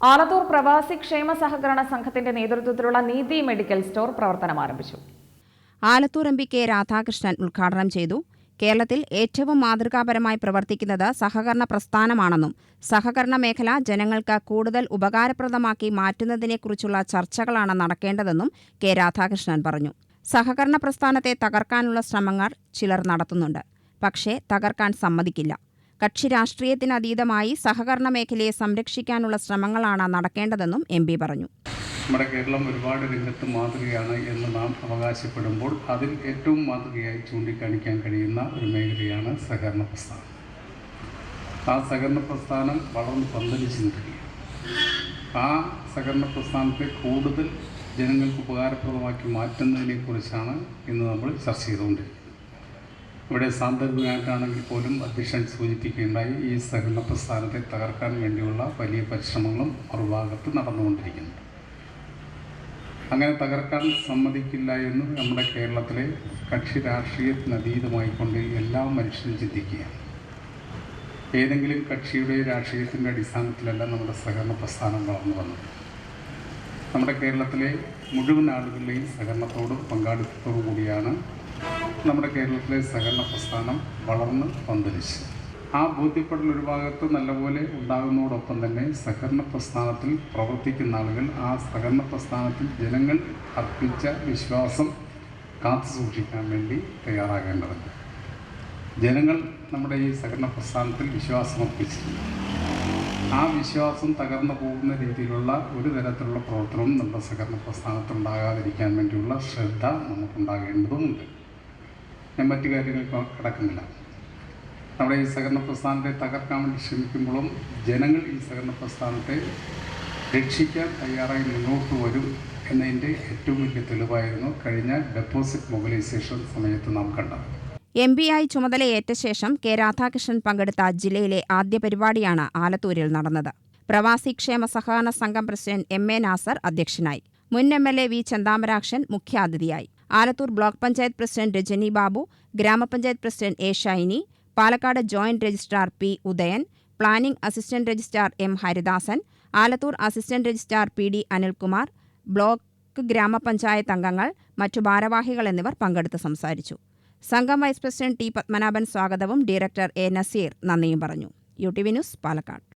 ആലത്തൂർ പ്രവാസി ക്ഷേമ സഹകരണ സംഘത്തിന്റെ നേതൃത്വത്തിലുള്ള നീതി മെഡിക്കൽ സ്റ്റോർ പ്രവർത്തനം ആരംഭിച്ചു. Alathur M P K Radhakrishnan ഉദ്ഘാടനം ചെയ്തു. കേരളത്തിൽ ഏറ്റവും മാതൃകാപരമായി പ്രവർത്തിക്കുന്നത് സഹകരണ പ്രസ്ഥാനമാണെന്നും സഹകരണ മേഖല ജനങ്ങൾക്ക് കൂടുതൽ ഉപകാരപ്രദമാക്കി മാറ്റുന്നതിനെക്കുറിച്ചുള്ള ചർച്ചകളാണ് നടക്കേണ്ടതെന്നും കെ രാധാകൃഷ്ണൻ പറഞ്ഞു. സഹകരണ പ്രസ്ഥാനത്തെ തകർക്കാനുള്ള ശ്രമങ്ങൾ ചിലർ നടത്തുന്നുണ്ട്. പക്ഷേ തകർക്കാൻ സമ്മതിക്കില്ല. കക്ഷി രാഷ്ട്രീയത്തിനതീതമായി സഹകരണ മേഖലയെ സംരക്ഷിക്കാനുള്ള ശ്രമങ്ങളാണ് നടക്കേണ്ടതെന്നും എം പറഞ്ഞു. നമ്മുടെ കേരളം ഒരുപാട് രംഗത്ത് മാതൃകയാണ് എന്ന് നാം അവകാശപ്പെടുമ്പോൾ അതിൽ ഏറ്റവും മാതൃകയായി ചൂണ്ടിക്കാണിക്കാൻ കഴിയുന്ന ഒരു മേഖലയാണ് സഹകരണ പ്രസ്ഥാനം. ആ സഹകരണ പ്രസ്ഥാനം വളർന്ന് പന്തലിച്ച് നിൽക്കുകയാണ്. ആ സഹകരണ പ്രസ്ഥാനത്തെ കൂടുതൽ ജനങ്ങൾക്ക് ഉപകാരപ്രദമാക്കി മാറ്റുന്നതിനെക്കുറിച്ചാണ് ഇന്ന് നമ്മൾ ചർച്ച ചെയ്തുകൊണ്ടിരിക്കുന്നത്. ഇവിടെ സാന്ദർഭികമായിട്ടാണെങ്കിൽ പോലും അധ്യക്ഷൻ സൂചിപ്പിക്കുകയുണ്ടായി ഈ സഹകരണ പ്രസ്ഥാനത്തെ തകർക്കാൻ വേണ്ടിയുള്ള വലിയ പരിശ്രമങ്ങളും മറുഭാഗത്ത് നടന്നുകൊണ്ടിരിക്കുന്നു. അങ്ങനെ തകർക്കാൻ സമ്മതിക്കില്ല എന്ന് നമ്മുടെ കേരളത്തിലെ കക്ഷി രാഷ്ട്രീയത്തിനതീതമായിക്കൊണ്ട് എല്ലാ മനുഷ്യരും ചിന്തിക്കുകയാണ്. ഏതെങ്കിലും കക്ഷിയുടെ രാഷ്ട്രീയത്തിന്റെ അടിസ്ഥാനത്തിലല്ല നമ്മുടെ സഹകരണ പ്രസ്ഥാനം വളർന്നു വന്നത്. നമ്മുടെ കേരളത്തിലെ മുഴുവൻ ആളുകളുടെയും സഹകരണത്തോടും പങ്കാളിത്തത്തോടു കൂടിയാണ് നമ്മുടെ കേരളത്തിലെ സഹകരണ പ്രസ്ഥാനം വളർന്ന് പന്തലിച്ച്. ആ ബോധ്യപ്പെടൽ ഒരു ഭാഗത്ത് നല്ലപോലെ ഉണ്ടാകുന്നതോടൊപ്പം തന്നെ സഹകരണ പ്രസ്ഥാനത്തിൽ പ്രവർത്തിക്കുന്ന ആളുകൾ ആ സഹകരണ പ്രസ്ഥാനത്തിൽ ജനങ്ങൾ അർപ്പിച്ച വിശ്വാസം കാത്തു സൂക്ഷിക്കാൻ വേണ്ടി തയ്യാറാകേണ്ടതുണ്ട്. ജനങ്ങൾ നമ്മുടെ ഈ സഹകരണ പ്രസ്ഥാനത്തിൽ വിശ്വാസം അർപ്പിച്ചിട്ടുണ്ട്. ആ വിശ്വാസം തകർന്നു പോകുന്ന രീതിയിലുള്ള ഒരു തരത്തിലുള്ള പ്രവർത്തനവും നമ്മുടെ സഹകരണ പ്രസ്ഥാനത്തിൽ ഉണ്ടാകാതിരിക്കാൻ വേണ്ടിയുള്ള ശ്രദ്ധ നമുക്കുണ്ടാകേണ്ടതുമുണ്ട് ഞാൻ മറ്റു കാര്യങ്ങൾക്ക് കിടക്കുന്നില്ല നമ്മുടെ ഈ സഹകരണ പ്രസ്ഥാനത്തെ തകർക്കാൻ വേണ്ടി ശ്രമിക്കുമ്പോഴും ജനങ്ങൾ ഈ സഹകരണ പ്രസ്ഥാനത്തെ രക്ഷിക്കാൻ തയ്യാറായി മുന്നോട്ട് വരും എന്നതിന്റെ ഏറ്റവും വലിയ തെളിവായിരുന്നു കഴിഞ്ഞ ഡെപ്പോസിറ്റ് മൊബിലൈസേഷൻ സമയത്ത് നാം കണ്ടത്. എം ആയി ചുമതലയേറ്റ ശേഷം കെ രാധാകൃഷ്ണൻ പങ്കെടുത്ത ജില്ലയിലെ ആദ്യ പരിപാടിയാണ് ആലത്തൂരിൽ നടന്നത്. പ്രവാസി ക്ഷേമ സഹകരണ സംഘം പ്രസിഡന്റ് എം എ നാസർ അധ്യക്ഷനായി. മുൻ M L A V Chanthamarakshan മുഖ്യാതിഥിയായി. ആലത്തൂർ ബ്ലോക്ക് പഞ്ചായത്ത് പ്രസിഡന്റ് രജനി ബാബു ഗ്രാമപഞ്ചായത്ത് president A Shiny Palakkad joint registrar P Udayan planning assistant registrar M Haridasan Alathur assistant registrar P D Anilkumar block ഗ്രാമപഞ്ചായത്ത് അംഗങ്ങൾ മറ്റു ഭാരവാഹികൾ എന്നിവർ പങ്കെടുത്ത് സംസാരിച്ചു. സംഘം വൈസ് പ്രസിഡന്റ് ടി പത്മനാഭൻ സ്വാഗതവും ഡയറക്ടർ എ നസീർ നന്ദിയും പറഞ്ഞു. U T V news Palakkad.